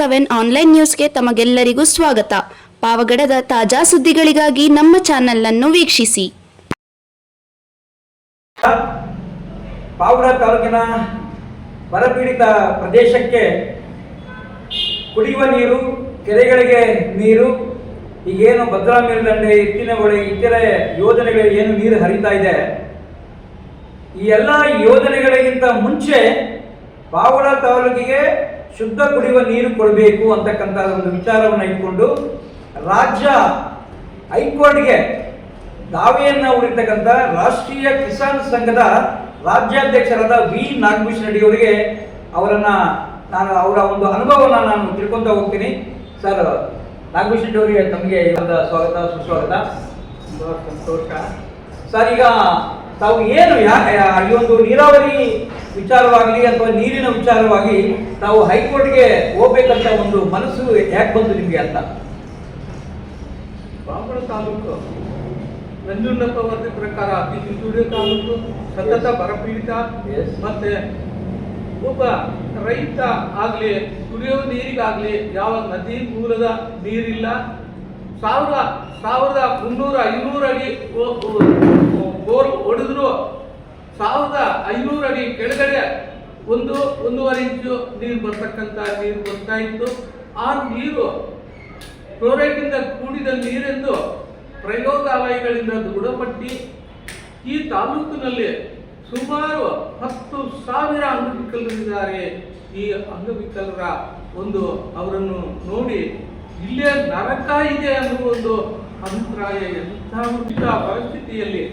Seven online ನ್ಯೂಸ್ಗೆ ತಮಗೆಲ್ಲರಿಗೂ ಸ್ವಾಗತ. ಪಾವಗಡದ ತಾಜಾ ಸುದ್ದಿಗಳಿಗಾಗಿ ನಮ್ಮ ಚಾನೆಲ್ ಅನ್ನು ವೀಕ್ಷಿಸಿ. ಪಾವಗಡ ತಾಲೂಕಿನ ಬರಪೀಡಿತ ಪ್ರದೇಶಕ್ಕೆ ಕುಡಿಯುವ ನೀರು, ಕೆರೆಗಳಿಗೆ ನೀರು, ಈಗೇನು ಭದ್ರಾ ಮೇಲ್ದಂಡೆ ಇತ್ತಿನ ಇತರೆ ಯೋಜನೆಗಳಿಗೆ ಏನು ನೀರು ಹರಿತಾ ಇದೆ. ಈ ಎಲ್ಲ ಯೋಜನೆಗಳಿಗಿಂತ ಮುಂಚೆ ಪಾವಗಡ ತಾಲೂಕಿಗೆ ಶುದ್ಧ ಕುಡಿಯುವ ನೀರು ಕೊಡಬೇಕು ಅಂತಕ್ಕಂಥ ಒಂದು ವಿಚಾರವನ್ನು ಇಟ್ಕೊಂಡು ರಾಜ್ಯ ಹೈಕೋರ್ಟ್ಗೆ ದಾವೆಯನ್ನ ಹೂಡಿರ್ತಕ್ಕಂಥ ರಾಷ್ಟ್ರೀಯ ಕಿಸಾನ್ ಸಂಘದ ರಾಜ್ಯಾಧ್ಯಕ್ಷರಾದ ವಿ ನಾಗಭೂಷಣ ರೆಡ್ಡಿ ಅವರಿಗೆ ಅವರನ್ನ ನಾನು ಅವರ ಒಂದು ಅನುಭವನ ನಾನು ತಿಳ್ಕೊಂತ ಹೋಗ್ತೀನಿ. ಸರ್ ನಾಗಭೂಷಣ ರೆಡ್ಡಿ ಅವರಿಗೆ ತಮಗೆ ಸ್ವಾಗತ ಸುಸ್ವಾಗತ. ಸಂತೋಷ. ಸರ್ ಈಗ ತಾವು ಏನು ಯಾಕೆ ಯಾ- ಈ ಒಂದು ನೀರಾವರಿ ವಿಚಾರವಾಗಲಿ ಅಥವಾ ನೀರಿನ ವಿಚಾರವಾಗಿ ನಾವು ಹೈಕೋರ್ಟ್ಗೆ ಹೋಗ್ಬೇಕಂತ ಒಂದು ಮನಸ್ಸು ಯಾಕೆ ಬಂತು ನಿಮಗೆ ಅಂತ? ಬ್ರಾಹ್ಮಣ ತಾಲೂಕು ನಂಜುಂಡಪ್ಪ ವರದಿ ಪ್ರಕಾರ ಅತಿ ಹಿಂದುಳಿದ ತಾಲೂಕು ಸತತ ಬರಪೀಡಿತ. ಮತ್ತೆ ಒಬ್ಬ ರೈತ ಆಗಲಿ ಕುಡಿಯೋ ನೀರಿಗಾಗ್ಲಿ ಯಾವ ನದಿ ಮೂಲದ ನೀರಿಲ್ಲ. ಸಾವಿರ ಸಾವಿರದ ಮುನ್ನೂರ ಐನೂರು ಅಡಿ ಬೋರ್ ಹೊಡೆದ್ರು ಸಾವಿರದ ಐನೂರು ಅಡಿ ಕೆಳಗಡೆ ಒಂದು ಒಂದೂವರೆ ಇಂಚು ನೀರು ಬರ್ತಕ್ಕಂಥ ನೀರು ಬರ್ತಾ ಇತ್ತು ಆ ನೀರು ಕ್ಲೋರೈಡ್ನಿಂದ ಕೂಡಿದ ನೀರೆಂದು ಪ್ರಯೋಗಾಲಯಗಳಿಂದ ದೃಢಪಟ್ಟಿ ಈ ತಾಲೂಕಿನಲ್ಲಿ ಸುಮಾರು ಹತ್ತು ಸಾವಿರ ಅಂಗವಿಕಲರಿದ್ದಾರೆ. ಈ ಅಂಗವಿಕಲರ ಒಂದು ಅವರನ್ನು ನೋಡಿ ಇಲ್ಲೇ ನರಕ ಇದೆ ಅನ್ನುವ ಒಂದು ಅಭಿಪ್ರಾಯ ಎಂಥ ಪರಿಸ್ಥಿತಿಯಲ್ಲಿ.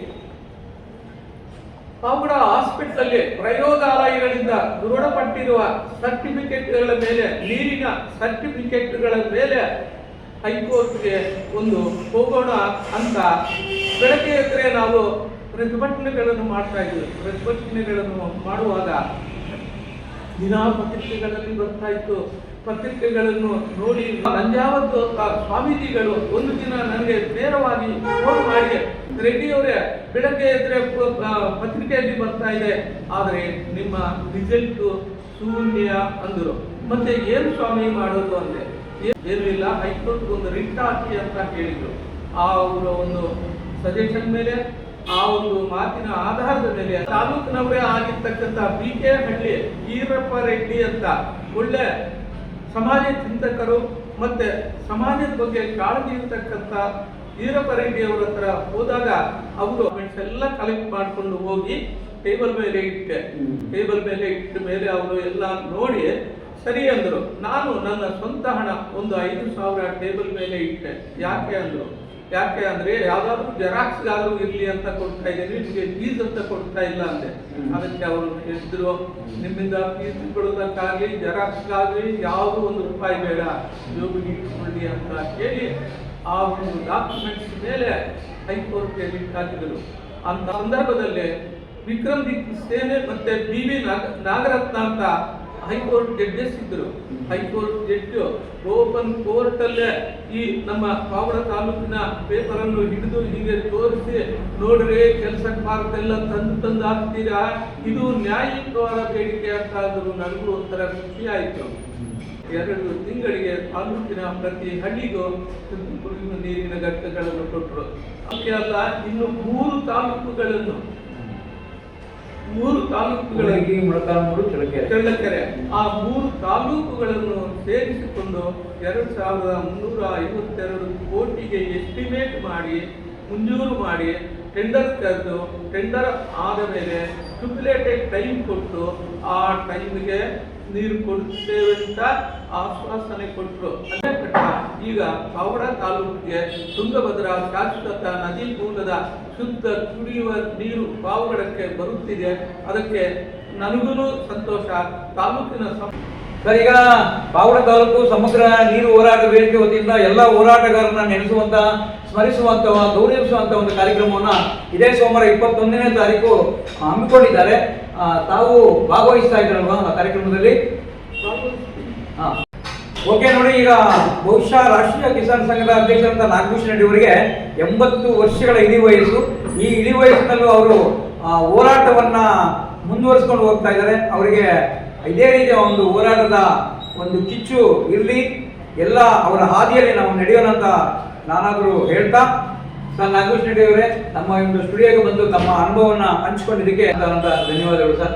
ಪಾವಗಡ ಹಾಸ್ಪಿಟಲ್ ಪ್ರಯೋಗಾಲಯಗಳಿಂದ ದೃಢಪಟ್ಟಿರುವ ಸರ್ಟಿಫಿಕೇಟ್ಗಳ ಮೇಲೆ, ನೀರಿನ ಸರ್ಟಿಫಿಕೇಟ್ಗಳ ಮೇಲೆ ಹೈಕೋರ್ಟ್ಗೆ ಒಂದು ಹೋಗೋಣ ಅಂತ ಬೆಳಗ್ಗೆ ಎದ್ದರೆ ನಾವು ಪ್ರತಿಭಟನೆಗಳನ್ನು ಮಾಡ್ತಾ ಇದ್ವಿ. ಪ್ರತಿಭಟನೆಗಳನ್ನು ಮಾಡುವಾಗ ದಿನಾ ಪತ್ರಿಕೆಗಳಲ್ಲಿ ಬರ್ತಾ ಇತ್ತು. ಪತ್ರಿಕೆಗಳನ್ನು ನೋಡಿ ನಂಜಾವತ್ತು ಆ ಸ್ವಾಮೀಜಿಗಳು ಒಂದು ದಿನ ನನಗೆ ನೇರವಾಗಿ ಫೋನ್ ಮಾಡಿ, ರೆಡ್ಡಿಯವರೇ, ಬೆಳಗ್ಗೆ ಎದ್ರೆ ಪತ್ರಿಕೆಯಲ್ಲಿ ಬರ್ತಾ ಇದೆ. ಆದರೆ ನಿಮ್ಮ ರಿಸಲ್ಟ್ ಶೂನ್ಯ ಅಂದರು. ಮತ್ತೆ ಏನು ಸ್ವಾಮಿ ಮಾಡೋದು ಅಂದೆ ಇಲ್ಲ ಹೈಕೋರ್ಟ್ ಒಂದು ರಿಟ್ ಹಾಕಿ ಅಂತ ಹೇಳಿದ್ರು. ಆ ಅವರ ಒಂದು ಸಜೆಷನ್ ಮೇಲೆ, ಆ ಒಂದು ಮಾತಿನ ಆಧಾರದ ಮೇಲೆ, ತಾಲೂಕಿನವರೇ ಆಗಿರ್ತಕ್ಕಂಥ ಬಿ ಕೆ ಹಳ್ಳಿ, ಈರಪ್ಪ ರೆಡ್ಡಿ ಅಂತ ಒಳ್ಳೆ ಸಮಾಜ ಚಿಂತಕರು ಮತ್ತೆ ಸಮಾಜದ ಬಗ್ಗೆ ಕಾಳಜಿ ಇರ್ತಕ್ಕಂಥ ಈರಪ್ಪ ರೆಡ್ಡಿ ಅವರ ಹತ್ರ ಹೋದಾಗ ಅವರು ಎಲ್ಲ ಕಲೆಕ್ಟ್ ಮಾಡಿಕೊಂಡು ಹೋಗಿ ಟೇಬಲ್ ಮೇಲೆ ಇಟ್ಟೆ. ಟೇಬಲ್ ಮೇಲೆ ಇಟ್ಟ ಮೇಲೆ ಅವರು ಎಲ್ಲ ನೋಡಿ ಸರಿ ಅಂದರು. ನಾನು ನನ್ನ ಸ್ವಂತ ಹಣ ಒಂದು ಐದು ಸಾವಿರ ಟೇಬಲ್ ಮೇಲೆ ಇಟ್ಟೆ. ಯಾಕೆ ಅಂದ್ರು? ಯಾಕೆ ಅಂದ್ರೆ ಯಾವ್ದಾದ್ರು ಜೆರಾಕ್ಸ್ ಆದ್ರೂ ಇರ್ಲಿ ಅಂತ ಕೊಡ್ತಾ ಇದ್ದೀನಿ ನಿಮಗೆ ಫೀಸ್ ಅಂತ ಕೊಡ್ತಾ ಇಲ್ಲ ಅಂದೆ. ಅದಕ್ಕೆ ಅವರು ಹೇಳಿದ್ರು ನಿಮ್ಮಿಂದ ಫೀಸ್ ಕೊಡೋದಕ್ಕಾಗ್ಲಿ ಜೆರಾಕ್ಸ್ ಆಗಲಿ ಯಾವುದು ಒಂದು ರೂಪಾಯಿ ಬೇಡ ಜೋಬಿಗೆ ಇಟ್ಕೊಳ್ಳಿ ಅಂತ ಕೇಳಿ ಆ ಒಂದು ಡಾಕ್ಯುಮೆಂಟ್ಸ್ ಮೇಲೆ ಹೈಕೋರ್ಟ್ಗೆ ಲಿಂಕ್ ಹಾಕಿದರು. ಅಂತ ಸಂದರ್ಭದಲ್ಲಿ ವಿಕ್ರಮ್ ದಿಕ್ ಸೇನೆ ಮತ್ತೆ ಬಿ ವಿ ನಾಗ ನಾಗರತ್ನ ಅಂತ ಹೈಕೋರ್ಟ್ ಜಡ್ಜಸ್ ಇದ್ರು. High court judge open court ಅಲ್ಲೇ ಈ ನಮ್ಮ ಪಾವಡ ತಾಲೂಕಿನ ಪೇಪರ್ ಅನ್ನು ಹಿಡಿದು ಹೀಗೆ ತೋರಿಸಿ ನೋಡ್ರಿ ಕೆಲಸಕ್ಕೆ ಭಾರತೆಲ್ಲ ತಂದು ತಂದು ಹಾಕ್ತೀರಾ? ಇದು ನ್ಯಾಯಿಕವಾದ ಬೇಡಿಕೆ ಅಂತ ಅಂದ್ರು ನನಗೂ ಒಂಥರ ಖುಷಿ ಆಯ್ತು. ಎರಡು ತಿಂಗಳಿಗೆ ತಾಲೂಕಿನ ಪ್ರತಿ ಹಳ್ಳಿಗೂ ಕುಡಿಯುವ ನೀರಿನ ಘಟಕಗಳನ್ನು ಕೊಟ್ಟರು ಅಲ್ಲ ಇನ್ನು ಮೂರು ತಾಲೂಕುಗಳನ್ನು ತಾಲೂಕುಗಳಲ್ಲಿ ಮೊಳಕಾಲ್ಮೂರು, ಚಳ್ಳಕೆರೆ. ಚಳ್ಳಕೆರೆ. ಆ ಮೂರು ತಾಲೂಕುಗಳನ್ನು ಸೇರಿಸಿಕೊಂಡು ಎರಡು ಸಾವಿರದ ಮುನ್ನೂರ ಐವತ್ತೆರಡು ಕೋಟಿಗೆ ಎಸ್ಟಿಮೇಟ್ ಮಾಡಿ, ಮಂಜೂರು ಮಾಡಿ ಟೆಂಡರ್ ಕರೆದು ಟೆಂಡರ್ ಆದ ಮೇಲೆ ಸ್ಟಿಪ್ಯುಲೇಟೆಡ್ ಟೈಮ್ ಕೊಟ್ಟು ಆ ಟೈಮ್ಗೆ ನೀರು ಕೊಡುತ್ತೇವೆ ಅಂತ ಆಶ್ವಾಸನೆ ಕೊಟ್ಟರು ಈಗ ಪಾವಡ ತಾಲೂಕಿಗೆ ತುಂಗಭದ್ರಾ ಶಾಶ್ವತ ನದಿ ಮೂಲದ ಶುದ್ಧ ಕುಡಿಯುವ ನೀರು ಪಾವಗಡಕ್ಕೆ ಬರುತ್ತಿದೆ. ಅದಕ್ಕೆ ನನಗೂ ಸಂತೋಷ. ತಾಲೂಕಿನ ಸರ್ ಈಗ ಪಾವಡ ತಾಲೂಕು ಸಮಗ್ರ ನೀರು ಹೋರಾಟ ವೇದಿಕೆ ವತಿಯಿಂದ ಎಲ್ಲ ಹೋರಾಟಗಾರರನ್ನ ನೆನೆಸುವಂತ, ಸ್ಮರಿಸುವಂತ, ಗೌರವಿಸುವಂತ ಒಂದು ಕಾರ್ಯಕ್ರಮವನ್ನ ಇದೇ ಸೋಮವಾರ ಇಪ್ಪತ್ತೊಂದನೇ ತಾರೀಕು ಹಮ್ಮಿಕೊಂಡಿದ್ದಾರೆ. ತಾವು ಭಾಗವಹಿಸ್ತಾ ಇದ್ದಾರಲ್ವಾ ಆ ಕಾರ್ಯಕ್ರಮದಲ್ಲಿ. ಓಕೆ, ನೋಡಿ ಈಗ ಬಹುಶಃ ರಾಷ್ಟ್ರೀಯ ಕಿಸಾನ್ ಸಂಘದ ಅಧ್ಯಕ್ಷರಂತ ನಾಗಭೂಷಣ ರೆಡ್ಡಿ ಅವರಿಗೆ ಎಂಬತ್ತು ವರ್ಷಗಳ ಇಳಿ ವಯಸ್ಸು. ಈ ಇಳಿ ವಯಸ್ಸಿನಲ್ಲೂ ಅವರು ಹೋರಾಟವನ್ನ ಮುಂದುವರಿಸಿಕೊಂಡು ಹೋಗ್ತಾ ಇದ್ದಾರೆ. ಅವರಿಗೆ ಇದೇ ರೀತಿಯ ಒಂದು ಹೋರಾಟದ ಒಂದು ಕಿಚ್ಚು ಇರಲಿ, ಎಲ್ಲ ಅವರ ಹಾದಿಯಲ್ಲಿ ನಾವು ನಡೆಯೋಣ ಅಂತ ನಾನಾದರೂ ಹೇಳ್ತಾ, ಸರ್ ನಾಗೇಶ್ ರೆಡ್ಡಿ ನಮ್ಮ ಒಂದು ಸ್ಟುಡಿಯೋಗೆ ಬಂದು ತಮ್ಮ ಅನುಭವವನ್ನು ಹಂಚಿಕೊಂಡಿದ್ದಕ್ಕೆ ಧನ್ಯವಾದಗಳು ಸರ್.